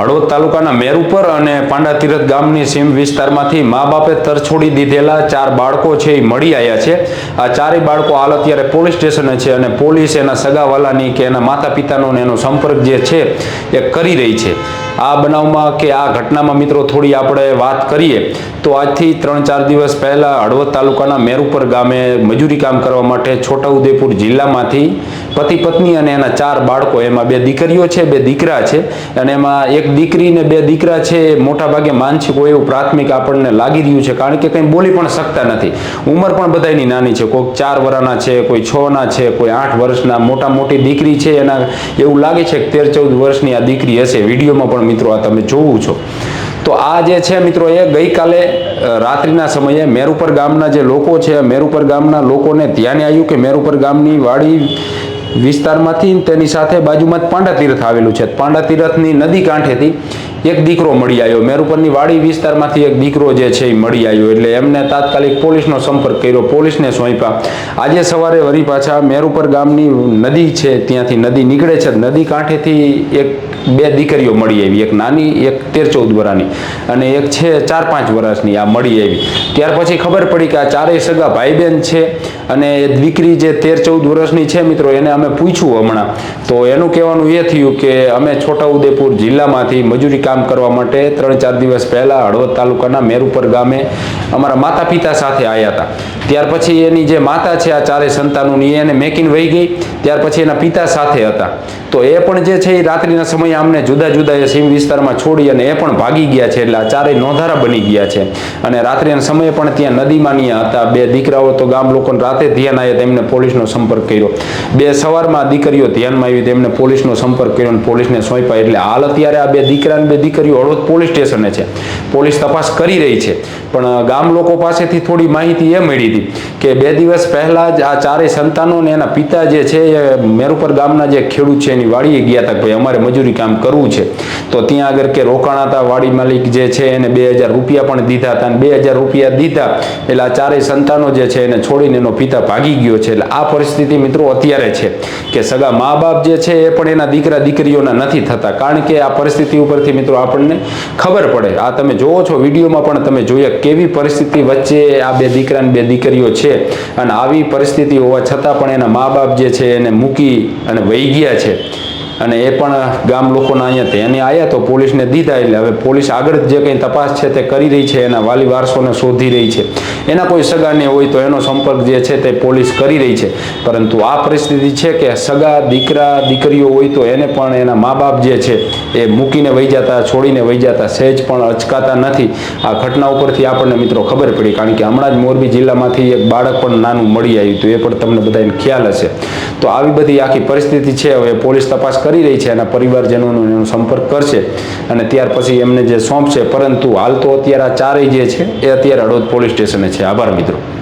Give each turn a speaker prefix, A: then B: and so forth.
A: હળવદ તાલુકાના મેરુપર અને પાંડા તીરથ ગામની સીમ વિસ્તારમાંથી મા બાપે તરછોડી દીધેલા ચાર બાળકો છે એ મળી આવ્યા છે. આ ચારેય બાળકો હાલ અત્યારે પોલીસ સ્ટેશને છે અને પોલીસ એના સગાવાલાની કે એના માતા પિતાનો એનો સંપર્ક જે છે એ કરી રહી છે. આ બનાવમાં કે આ ઘટનામાં મિત્રો થોડી આપણે વાત કરીએ તો આજથી ત્રણ ચાર દિવસ પહેલાં હળવદ તાલુકાના મેરુપર ગામે મજૂરી કામ કરવા માટે છોટાઉદેપુર જિલ્લામાંથી પતિ પત્ની અને એના ચાર બાળકો, એમાં બે દીકરીઓ છે, બે દીકરા છે અને એમાં એક દીકરી ને બે દીકરા છે, એ મોટા ભાગે માનસિક હોય એવું પ્રાથમિક આપણને લાગી રહ્યું છે, કારણ કે કંઈ બોલી પણ શકતા નથી. ઉંમર પણ બધાની નાની છે, કોઈક ચાર વર્ષના છે, કોઈ છ ના છે, કોઈ આઠ વર્ષના મોટા મોટી દીકરી છે, એના એવું લાગે છે કે તેર ચૌદ વર્ષની આ દીકરી હશે. વિડીયોમાં પણ મિત્રો આ તમે જોવું છો. તો આ જે છે મિત્રો, એ ગઈકાલે રાત્રિના સમયે મેરુપર ગામના જે લોકો છે, મેરુપર ગામના લોકોને ધ્યાને આવ્યું કે મેરુપર ગામની વાડી વિસ્તારમાંથી તેની સાથે બાજુમાં જ પાંડા તીર્થ આવેલું છે. પાંડા તીર્થની નદી કાંઠેથી એક દીકરો મળી આવ્યો. મેરુપરની વાડી વિસ્તારમાંથી એક દીકરો જે છે એ મળી આવ્યો એટલે એમને તાત્કાલિક પોલીસનો સંપર્ક કર્યો. પોલીસને સોંપ્યા. આજે સવારે વળી પાછા મેરુપર ગામની નદી છે, ત્યાંથી નદી નીકળે છે. નદી કાંઠેથી એક બે દીકરીઓ મળી આવી, એક નાની, એક તેર ચૌદ વર્ષની અને એક છે ચાર પાંચ વર્ષની આ મળી આવી. ત્યાર પછી ખબર પડી કે આ ચારેય સગા ભાઈ બહેન છે અને દીકરી જે તેર ચૌદ વર્ષની છે મિત્રો, એને અમે પૂછ્યું હમણાં. તો એનું કહેવાનું એ થયું કે અમે છોટાઉદેપુર જિલ્લામાંથી મજૂરી કામ કરવા માટે ત્રણ ચાર દિવસ પહેલાં હળવદ તાલુકાના મેરુપર ગામે અમારા માતા પિતા સાથે આવ્યા હતા. ત્યાર પછી એની જે માતા છે, આ ચારેય સંતાનોની એને મેકીન વહી ગઈ. ત્યાર પછી એના પિતા સાથે હતા. તો એ પણ જે છે એ રાત્રિના સમયે અમને જુદા જુદા એ સીમ વિસ્તારમાં છોડી અને એ પણ ભાગી ગયા છે એટલે આ ચારેય નોંધારા બની ગયા છે. અને રાત્રિના સમયે પણ ત્યાં નદીમાં ન્યા હતા. બે દીકરાઓ તો ગામ લોકોને રાતે ધ્યાન આવ્યા તેમને પોલીસનો સંપર્ક કર્યો. બે સવારમાં દીકરીઓ ધ્યાનમાં આવી તેમને પોલીસનો સંપર્ક કર્યો અને પોલીસને સોંપ્યા. એટલે હાલ અત્યારે આ બે દીકરા બે દીકરીઓ હળવદ પોલીસ સ્ટેશને છે. પોલીસ તપાસ કરી રહી છે. પણ ગામ લોકો પાસેથી થોડી માહિતી એ મળી હતી કે બે દિવસ પહેલાં જ આ ચારેય સંતાનો ને એના પિતા જે છે એ મેરુપર ગામના જે ખેડૂત છે એની વાડીએ ગયા હતા ભાઈ અમારે મજૂરી કામ કરવું છે. તો ત્યાં આગળ કે રોકાણા હતા, વાડી માલિક જે છે એને બે હજાર રૂપિયા પણ દીધા હતા અને બે હજાર રૂપિયા દીધા એટલે આ ચારેય સંતાનો જે છે એને છોડીને એનો પિતા ભાગી ગયો છે. એટલે આ પરિસ્થિતિ મિત્રો અત્યારે છે કે સગા મા બાપ જે છે એ પણ એના દીકરા દીકરીઓના નથી થતા. કારણ કે આ પરિસ્થિતિ ઉપરથી મિત્રો આપણને ખબર પડે. આ તમે જોવો છો, વિડીયોમાં પણ તમે જોઈએ કેવી પરિસ્થિતિ વચ્ચે આ બે દીકરા બે દીકરીઓ છે અને આવી પરિસ્થિતિ હોવા છતાં પણ એના મા બાપ જે છે એને મૂકી અને વહી ગયા છે. અને એ પણ ગામ લોકોના અહીંયા તેને આવ્યા તો પોલીસને દીધા એટલે હવે પોલીસ આગળ જે કંઈ તપાસ છે તે કરી રહી છે એના વાલી વારસોને શોધી રહી છે. એના કોઈ સગાને હોય તો એનો સંપર્ક જે છે તે પોલીસ કરી રહી છે. પરંતુ આ પરિસ્થિતિ છે કે સગા, દીકરા, દીકરીઓ હોય તો એને પણ એના મા બાપ જે છે એ મૂકીને વહી જતા, છોડીને વહી જતા, સહેજ પણ અચકાતા નથી. આ ઘટના ઉપરથી આપણને મિત્રો ખબર પડી કારણ કે હમણાં જ મોરબી જિલ્લામાંથી એક બાળક પણ નાનું મળી આવ્યું હતું. એ પણ તમને બધાને ખ્યાલ હશે. તો આવી બધી આખી પરિસ્થિતિ છે, હવે પોલીસ તપાસ કરી રહી છે, એના પરિવારજનોનો એનો સંપર્ક કરશે અને ત્યાર પછી એમને જે સોંપશે, પરંતુ હાલ તો અત્યારે આ ચારેય જે છે એ અત્યારે હળવદ પોલીસ સ્ટેશને છે. આભાર મિત્રો.